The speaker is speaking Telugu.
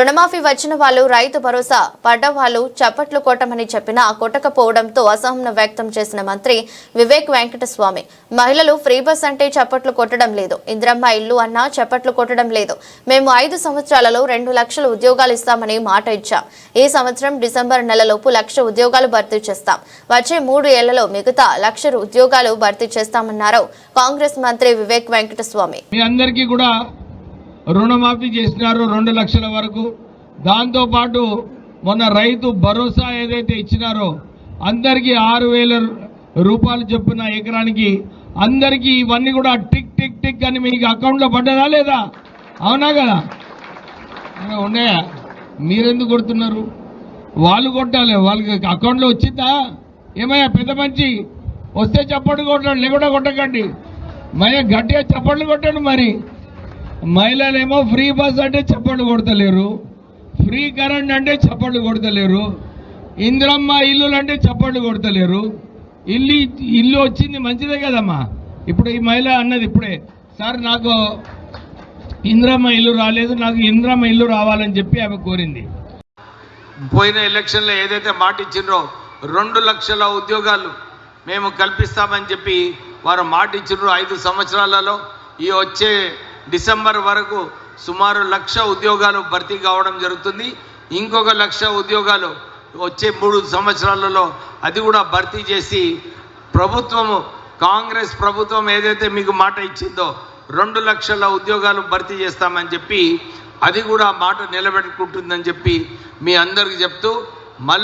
రుణమాఫీ వచ్చిన వాళ్ళు రైతు భరోసా పడ్డవాళ్ళు చప్పట్లు కొట్టమని చెప్పినా కొట్టకపోవడంతో అసహనం వ్యక్తం చేసిన మంత్రి వివేక్ వెంకటస్వామి. మహిళలు ఫ్రీ బస్ అంటే చప్పట్లు కొట్టడం లేదు. ఇంద్రమ్మ ఇల్లు అన్నా చప్పట్లు కొట్టడం లేదు. మేము ఐదు సంవత్సరాలలో రెండు లక్షల ఉద్యోగాలు ఇస్తామని మాట ఇచ్చాం. ఈ సంవత్సరం డిసెంబర్ నెలలోపు లక్ష ఉద్యోగాలు భర్తీ చేస్తాం. వచ్చే మూడు ఏళ్ళలో మిగతా లక్ష ఉద్యోగాలు భర్తీ చేస్తామన్నారు కాంగ్రెస్ మంత్రి వివేక్ వెంకటస్వామి. మీ అందరికీ కూడా రుణమాఫీ చేసినారు రెండు లక్షల వరకు. దాంతోపాటు మొన్న రైతు భరోసా ఏదైతే ఇచ్చినారో అందరికీ ఆరు వేల రూపాయలు చొప్పున ఎకరానికి అందరికీ ఇవన్నీ కూడా టిక్ టిక్ టిక్ అని మీకు అకౌంట్లో పడ్డదా లేదా? అవునా కదా? ఉన్నాయా? మీరెందుకు కొడుతున్నారు? వాళ్ళు కొట్టాలి. వాళ్ళకి అకౌంట్లో వచ్చిందా? ఏమయ్యా పెద్ద మంచి వస్తే చప్పట్లు కొట్టండి లేకుండా కొట్టకండి. మయ గట్టిగా చప్పట్లు కొట్టండి మరి. మహిళలేమో ఫ్రీ బస్ అంటే చప్పట్లు కొడతలేరు. ఫ్రీ కరెంట్ అంటే చప్పట్లు కొడతలేరు. ఇందిరమ్మ ఇల్లులు అంటే చప్పట్లు కొడతలేరు. ఇల్లు ఇల్లు వచ్చింది మంచిదే కదమ్మా. ఇప్పుడు ఈ మహిళ అన్నది ఇప్పుడే. సార్ నాకు ఇందిరమ్మ ఇల్లు రాలేదు. నాకు ఇందిరమ్మ ఇల్లు రావాలని చెప్పి ఆమె కోరింది. పోయిన ఎలక్షన్లో ఏదైతే మాట ఇచ్చిండ్రో రెండు లక్షల ఉద్యోగాలు మేము కల్పిస్తామని చెప్పి వారు మాట ఇచ్చిండ్రు ఐదు సంవత్సరాలలో. ఈ వచ్చే డిసెంబర్ వరకు సుమారు లక్ష ఉద్యోగాలు భర్తీ కావడం జరుగుతుంది. ఇంకొక లక్ష ఉద్యోగాలు వచ్చే మూడు సంవత్సరాలలో అది కూడా భర్తీ చేసి ప్రభుత్వము కాంగ్రెస్ ప్రభుత్వం ఏదైతే మీకు మాట ఇచ్చిందో రెండు లక్షల ఉద్యోగాలు భర్తీ చేస్తామని చెప్పి అది కూడా మాట నిలబెట్టుకుంటుందని చెప్పి మీ అందరికి చెప్తూ మళ్ళీ